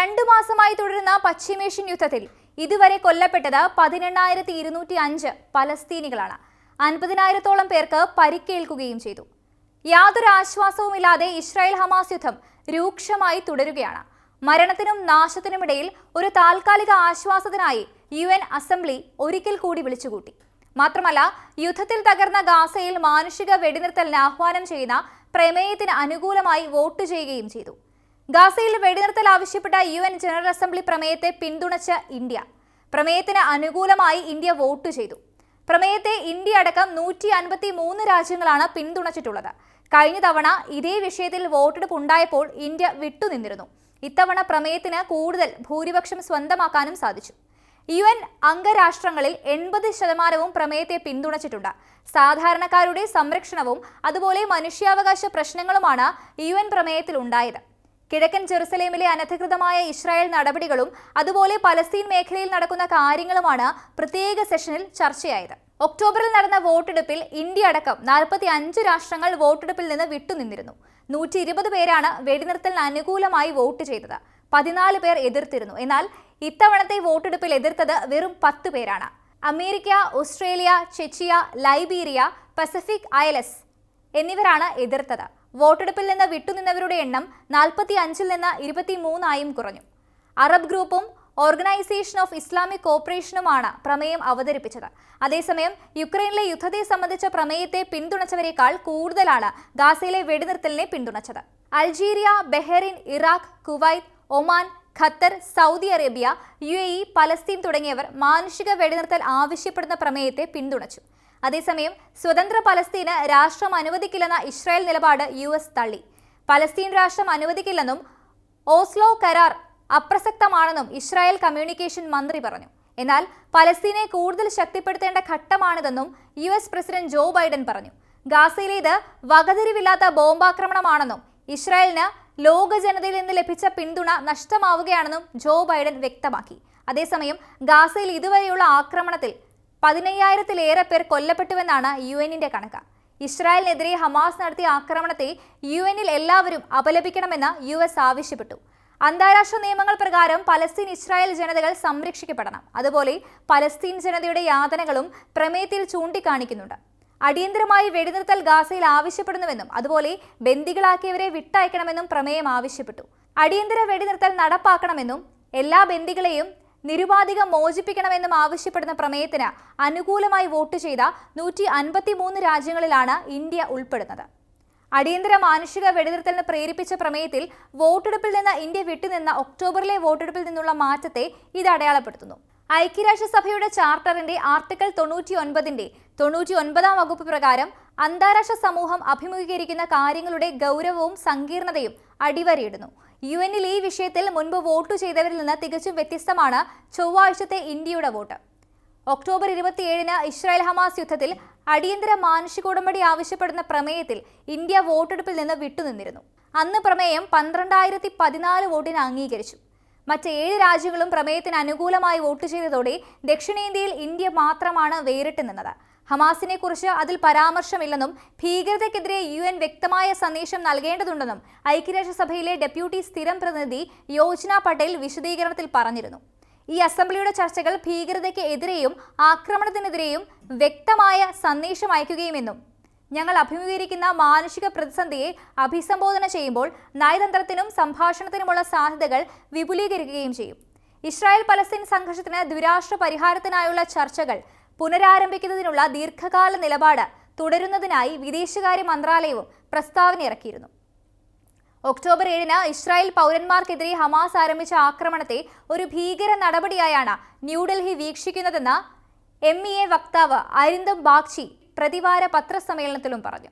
രണ്ടു മാസമായി തുടരുന്ന പശ്ചിമേഷ്യൻ യുദ്ധത്തിൽ ഇതുവരെ കൊല്ലപ്പെട്ടത് പതിനെണ്ണായിരത്തി ഇരുന്നൂറ്റി അഞ്ച് പലസ്തീനികളാണ്. അൻപതിനായിരത്തോളം പേർക്ക് പരിക്കേൽക്കുകയും ചെയ്തു. യാതൊരു ആശ്വാസവുമില്ലാതെ ഇസ്രായേൽ ഹമാസ് യുദ്ധം രൂക്ഷമായി തുടരുകയാണ്. മരണത്തിനും നാശത്തിനുമിടയിൽ ഒരു താൽക്കാലിക ആശ്വാസത്തിനായി യു എൻ അസംബ്ലി ഒരിക്കൽ കൂടി വിളിച്ചുകൂട്ടി. മാത്രമല്ല യുദ്ധത്തിൽ തകർന്ന ഗാസയിൽ മാനുഷിക വെടിനിർത്തലിന് ആഹ്വാനം ചെയ്യുന്ന പ്രമേയത്തിന് അനുകൂലമായി വോട്ട് ചെയ്യുകയും ചെയ്തു. ഗാസയിൽ വെടിനിർത്തൽ ആവശ്യപ്പെട്ട യു എൻ ജനറൽ അസംബ്ലി പ്രമേയത്തെ പിന്തുണച്ച ഇന്ത്യ. പ്രമേയത്തിന് അനുകൂലമായി ഇന്ത്യ വോട്ട് ചെയ്തു. പ്രമേയത്തെ ഇന്ത്യ അടക്കം നൂറ്റി അൻപത്തി മൂന്ന് രാജ്യങ്ങളാണ് പിന്തുണച്ചിട്ടുള്ളത്. കഴിഞ്ഞ തവണ ഇതേ വിഷയത്തിൽ വോട്ടെടുപ്പ് ഉണ്ടായപ്പോൾ ഇന്ത്യ വിട്ടുനിന്നിരുന്നു. ഇത്തവണ പ്രമേയത്തിന് കൂടുതൽ ഭൂരിപക്ഷം സ്വന്തമാക്കാനും സാധിച്ചു. യു എൻ അംഗരാഷ്ട്രങ്ങളിൽ എൺപത് ശതമാനവും പ്രമേയത്തെ പിന്തുണച്ചിട്ടുണ്ട്. സാധാരണക്കാരുടെ സംരക്ഷണവും അതുപോലെ മനുഷ്യാവകാശ പ്രശ്നങ്ങളുമാണ് യു എൻ പ്രമേയത്തിൽ ഉണ്ടായത് കിഴക്കൻ ജെറുസലേമിലെ അനധികൃതമായ ഇസ്രായേൽ നടപടികളും അതുപോലെ പലസ്തീൻ മേഖലയിൽ നടക്കുന്ന കാര്യങ്ങളുമാണ് പ്രത്യേക സെഷനിൽ ചർച്ചയായത്. ഒക്ടോബറിൽ നടന്ന വോട്ടെടുപ്പിൽ ഇന്ത്യ അടക്കം നാൽപ്പത്തി അഞ്ച് രാഷ്ട്രങ്ങൾ വോട്ടെടുപ്പിൽ നിന്ന് വിട്ടുനിന്നിരുന്നു. നൂറ്റി ഇരുപത് പേരാണ് വെടിനിർത്തലിന് അനുകൂലമായി വോട്ട് ചെയ്തത്. പതിനാല് പേർ എതിർത്തിരുന്നു. എന്നാൽ ഇത്തവണത്തെ വോട്ടെടുപ്പിൽ എതിർത്തത് വെറും പത്ത് പേരാണ്. America Australia Czechia Liberia Pacific അയലസ് എന്നിവരാണ് എതിർത്തത്. വോട്ടെടുപ്പിൽ നിന്ന് വിട്ടുനിന്നവരുടെ എണ്ണം നാൽപ്പത്തി അഞ്ചിൽ നിന്ന് ഇരുപത്തി മൂന്നായും കുറഞ്ഞു. അറബ് ഗ്രൂപ്പും ഓർഗനൈസേഷൻ ഓഫ് ഇസ്ലാമിക് കോപ്പറേഷനുമാണ് പ്രമേയം അവതരിപ്പിച്ചത്. അതേസമയം യുക്രൈനിലെ യുദ്ധത്തെ സംബന്ധിച്ച പ്രമേയത്തെ പിന്തുണച്ചവരെക്കാൾ കൂടുതലാണ് ഗാസയിലെ വെടിനിർത്തലിനെ പിന്തുണച്ചത്. Algeria Bahrain Iraq Kuwait Oman Qatar Saudi Arabia U A E Palestine തുടങ്ങിയവർ മാനുഷിക വെടിനിർത്തൽ ആവശ്യപ്പെടുന്ന പ്രമേയത്തെ പിന്തുണച്ചു. അതേസമയം സ്വതന്ത്ര പലസ്തീന് രാഷ്ട്രം അനുവദിക്കില്ലെന്ന ഇസ്രായേൽ നിലപാട് യു എസ് തള്ളി. പലസ്തീൻ രാഷ്ട്രം അനുവദിക്കില്ലെന്നും ഓസ്ലോ കരാർ അപ്രസക്തമാണെന്നും ഇസ്രായേൽ കമ്മ്യൂണിക്കേഷൻ മന്ത്രി പറഞ്ഞു. എന്നാൽ പലസ്തീനെ കൂടുതൽ ശക്തിപ്പെടുത്തേണ്ട ഘട്ടമാണിതെന്നും U S president Joe Biden പറഞ്ഞു. ഗാസയിലേത് വകതിരിവില്ലാത്ത ബോംബാക്രമണമാണെന്നും ഇസ്രായേലിന് ലോക ജനതയിൽ നിന്ന് ലഭിച്ച പിന്തുണ നഷ്ടമാവുകയാണെന്നും ജോ ബൈഡൻ വ്യക്തമാക്കി. അതേസമയം ഗാസയിൽ ഇതുവരെയുള്ള ആക്രമണത്തിൽ പതിനയ്യായിരത്തിലേറെ പേർ കൊല്ലപ്പെട്ടുവെന്നാണ് യു എന്നിന്റെ കണക്ക്. ഇസ്രായേലിനെതിരെ ഹമാസ് നടത്തിയ ആക്രമണത്തെ യു എന്നിൽ എല്ലാവരും അപലപിക്കണമെന്ന് യു എസ് ആവശ്യപ്പെട്ടു. അന്താരാഷ്ട്ര നിയമങ്ങൾ പ്രകാരം പലസ്തീൻ ഇസ്രായേൽ ജനതകൾ സംരക്ഷിക്കപ്പെടണം. അതുപോലെ പലസ്തീൻ ജനതയുടെ യാതനകളും പ്രമേയത്തിൽ ചൂണ്ടിക്കാണിക്കുന്നുണ്ട്. അടിയന്തരമായി വെടിനിർത്തൽ ഗാസയിൽ ആവശ്യപ്പെടുന്നുവെന്നും അതുപോലെ ബന്ദികളാക്കിയവരെ വിട്ടയക്കണമെന്നും പ്രമേയം ആവശ്യപ്പെട്ടു. അടിയന്തര വെടിനിർത്തൽ നടപ്പാക്കണമെന്നും എല്ലാ ബന്ദികളെയും നിരുപാധികം മോചിപ്പിക്കണമെന്നും ആവശ്യപ്പെടുന്ന പ്രമേയത്തിന് അനുകൂലമായി വോട്ട് ചെയ്ത നൂറ്റി അൻപത്തി മൂന്ന് രാജ്യങ്ങളിലാണ് ഇന്ത്യ ഉൾപ്പെടുന്നത്. അടിയന്തര മാനുഷിക വെടിനിർത്തലിന് പ്രേരിപ്പിച്ച പ്രമേയത്തിൽ വോട്ടെടുപ്പിൽ നിന്ന് ഇന്ത്യ വിട്ടുനിന്ന ഒക്ടോബറിലെ വോട്ടെടുപ്പിൽ നിന്നുള്ള മാറ്റത്തെ ഇത് അടയാളപ്പെടുത്തുന്നു. ഐക്യരാഷ്ട്രസഭയുടെ ചാർട്ടറിന്റെ ആർട്ടിക്കിൾ തൊണ്ണൂറ്റി ഒൻപതിന്റെ തൊണ്ണൂറ്റി ഒൻപതാം വകുപ്പ് പ്രകാരം അന്താരാഷ്ട്ര സമൂഹം അഭിമുഖീകരിക്കുന്ന കാര്യങ്ങളുടെ ഗൗരവവും സങ്കീർണതയും അടിവരയിടുന്നു. യു എനിൽ ഈ വിഷയത്തിൽ മുൻപ് വോട്ട് ചെയ്തവരിൽ നിന്ന് തികച്ചും വ്യത്യസ്തമാണ് ചൊവ്വാഴ്ചത്തെ ഇന്ത്യയുടെ വോട്ട്. ഒക്ടോബർ ഇരുപത്തിയേഴിന് ഇസ്രായേൽ ഹമാസ് യുദ്ധത്തിൽ അടിയന്തര മാനുഷികോടമ്പടി ആവശ്യപ്പെടുന്ന പ്രമേയത്തിൽ ഇന്ത്യ വോട്ടെടുപ്പിൽ നിന്ന് വിട്ടുനിന്നിരുന്നു. അന്ന് പ്രമേയം പന്ത്രണ്ടായിരത്തി പതിനാല് വോട്ടിന് അംഗീകരിച്ചു. മറ്റ് ഏഴ് രാജ്യങ്ങളും പ്രമേയത്തിന് അനുകൂലമായി വോട്ട് ചെയ്തതോടെ ദക്ഷിണേന്ത്യയിൽ ഇന്ത്യ മാത്രമാണ് വേറിട്ട് നിന്നത്. ഹമാസിനെ കുറിച്ച് അതിൽ പരാമർശമില്ലെന്നും ഭീകരതയ്ക്കെതിരെ യു എൻ വ്യക്തമായ സന്ദേശം നൽകേണ്ടതുണ്ടെന്നും ഐക്യരാഷ്ട്രസഭയിലെ ഡെപ്യൂട്ടി സ്ഥിരം പ്രതിനിധി യോജന പട്ടേൽ വിശദീകരണത്തിൽ പറഞ്ഞിരുന്നു. ഈ അസംബ്ലിയുടെ ചർച്ചകൾ ഭീകരതയ്ക്ക് എതിരെയും ആക്രമണത്തിനെതിരെയും വ്യക്തമായ സന്ദേശം അയക്കുകയുമെന്നും ഞങ്ങൾ അഭിമുഖീകരിക്കുന്ന മാനുഷിക പ്രതിസന്ധിയെ അഭിസംബോധന ചെയ്യുമ്പോൾ നയതന്ത്രത്തിനും സംഭാഷണത്തിനുമുള്ള സാധ്യതകൾ വിപുലീകരിക്കുകയും ചെയ്യും. ഇസ്രായേൽ പലസ്തീൻ സംഘർഷത്തിന് ദ്വിരാഷ്ട്ര പരിഹാരത്തിനായുള്ള ചർച്ചകൾ പുനരാരംഭിക്കുന്നതിനുള്ള ദീർഘകാല നിലപാട് തുടരുന്നതിനായി വിദേശകാര്യ മന്ത്രാലയവും പ്രസ്താവന ഇറക്കിയിരുന്നു. ഒക്ടോബർ ഏഴിന് ഇസ്രായേൽ പൗരന്മാർക്കെതിരെ ഹമാസ് ആരംഭിച്ച ആക്രമണത്തെ ഒരു ഭീകര നടപടിയായാണ് ന്യൂഡൽഹി വീക്ഷിക്കുന്നതെന്ന് എം ഇ എ വക്താവ് അരിന്ദം ബാഗ്ചി പ്രതിവാര പത്രസമ്മേളനത്തിലും പറഞ്ഞു